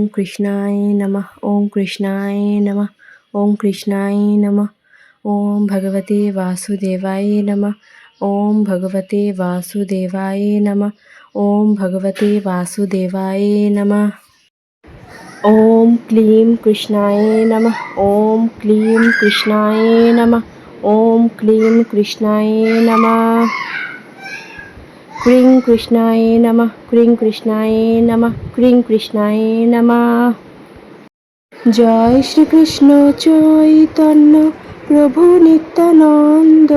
ওম কৃষ্ণায় নমঃ ওম কৃষ্ণায় নমঃ ওম কৃষ্ণায় নমঃ ওম ভগবতে বাসুদেবায় নমঃ ওম ভগবতে বাসুদেবায় নমঃ ওম ভগবতে বাসুদেবায় নমঃ ওম ক্লিং কৃষ্ণায় নমঃ ওম ক্লিং কৃষ্ণায় নমঃ ওম ক্লিং কৃষ্ণায় নমঃ ক্রিং কৃষ্ণায় নমঃ, ক্রিং কৃষ্ণায় নমঃ, ক্রিং কৃষ্ণায় নমঃ। জয় শ্রীকৃষ্ণ চৈতন্য প্রভু নিত্যানন্দ।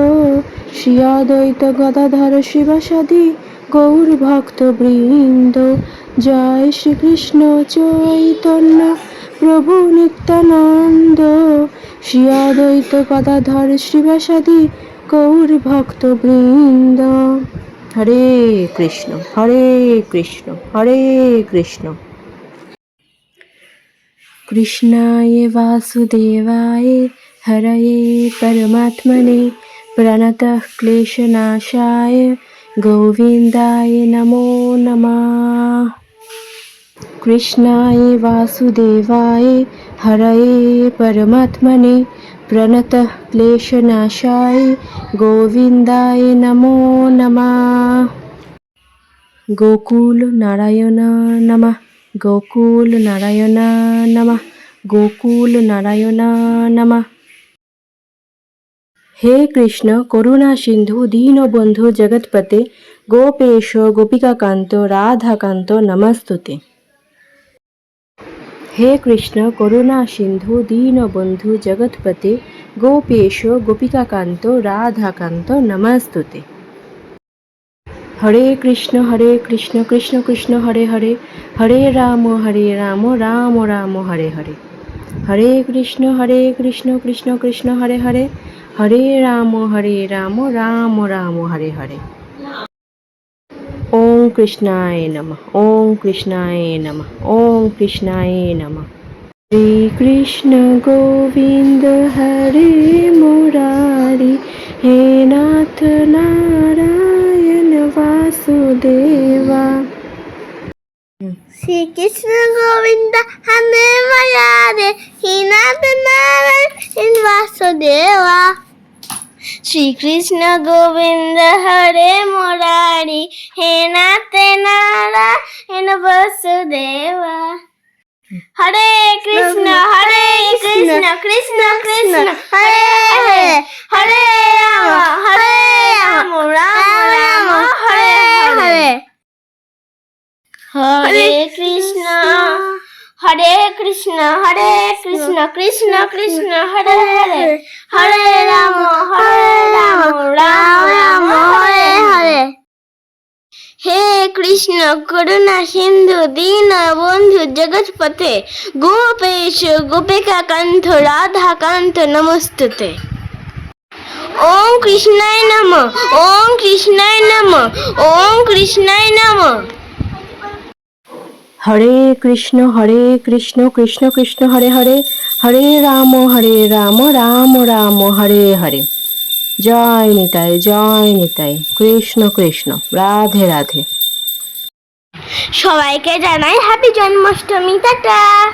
শ্রী অদ্বৈত গদাধর শিবাসাদি গৌর ভক্ত বৃন্দ। জয় শ্রীকৃষ্ণ চৈতন্য প্রভু নিত্যানন্দ। শ্রী অদ্বৈত গদাধর শিবাসাদি গৌর ভক্ত বৃন্দ। হরে কৃষ্ণ হরে কৃষ্ণ হরে কৃষ্ণ। কৃষ্ণায় বাসুদেবায় হরয়ে পরমাত্মনে প্রণত ক্লেশনাশায় গোবিন্দায় নমো নমঃ। কৃষ্ণায় বাসুদেবায় हरये परमात्मने प्रणतः क्लेशनाशाय गोविन्दाय नमो नमः গোকুল নারায়ণ নমঃ গোকুল নারায়ণ নমঃ গোকুল নারায়ণ নমঃ হে কৃষ্ণ করুণা সিন্ধু দীনবন্ধু জগৎপতে গোপেশ গোপিকাকান্ত রাধাকান্ত নমস্তুতে হে কৃষ্ণ, করুণা সিন্ধু দীনবন্ধু জগৎপতে, গোপেশ, গোপিকাকান্ত, রাধাকান্ত, নমস্তুতে। হরে কৃষ্ণ হরে কৃষ্ণ কৃষ্ণ কৃষ্ণ, হরে হরে হরে রাম হরে রাম রাম রাম, হরে হরে। হরে কৃষ্ণ হরে কৃষ্ণ কৃষ্ণ কৃষ্ণ, হরে হরে হরে রাম হরে রাম রাম রাম, হরে হরে। ওম কৃষ্ণায় নমঃ ওম কৃষ্ণায় নমঃ ওম কৃষ্ণায় নমঃ শ্রী কৃষ্ণ গোবিন্দ হরে মুরারি হে নাথ নারায়ণ বাসুদেবা শ্রীকৃষ্ণ গোবিন্দ হরে মায়ারে হিনাথ নারায়ণ বাসুদেবা শ্রীকৃষ্ণ গোবিন্দ হরে মুরারি, হে নাথ নারায়ণ বাসুদেবা। হরে কৃষ্ণ হরে কৃষ্ণ কৃষ্ণ কৃষ্ণ, হরে হরে হরে রাম হরে রাম রাম রাম, হরে হরে। হরে কৃষ্ণ হরে কৃষ্ণ হরে কৃষ্ণ কৃষ্ণ কৃষ্ণ, হরে হরে। হরে রাম, হরে হে কৃষ্ণ, করুণা, সিন্ধু, দীন, বন্ধু জগৎপতে গোপেশ, গোপিকা কান্ত, রাধা কান্ত, নমস্তুতে। ওম কৃষ্ণায় নম, ওম কৃষ্ণায় নম, ওম কৃষ্ণায় নম। হরে কৃষ্ণ হরে কৃষ্ণ কৃষ্ণ কৃষ্ণ, হরে হরে। হরে রাম হরে রাম রাম রাম, হরে হরে। জয় নিতাই জয় নিতাই। কৃষ্ণ কৃষ্ণ রাধে রাধে। সবাইকে জানাই হ্যাপি জন্মাষ্টমী টাটা।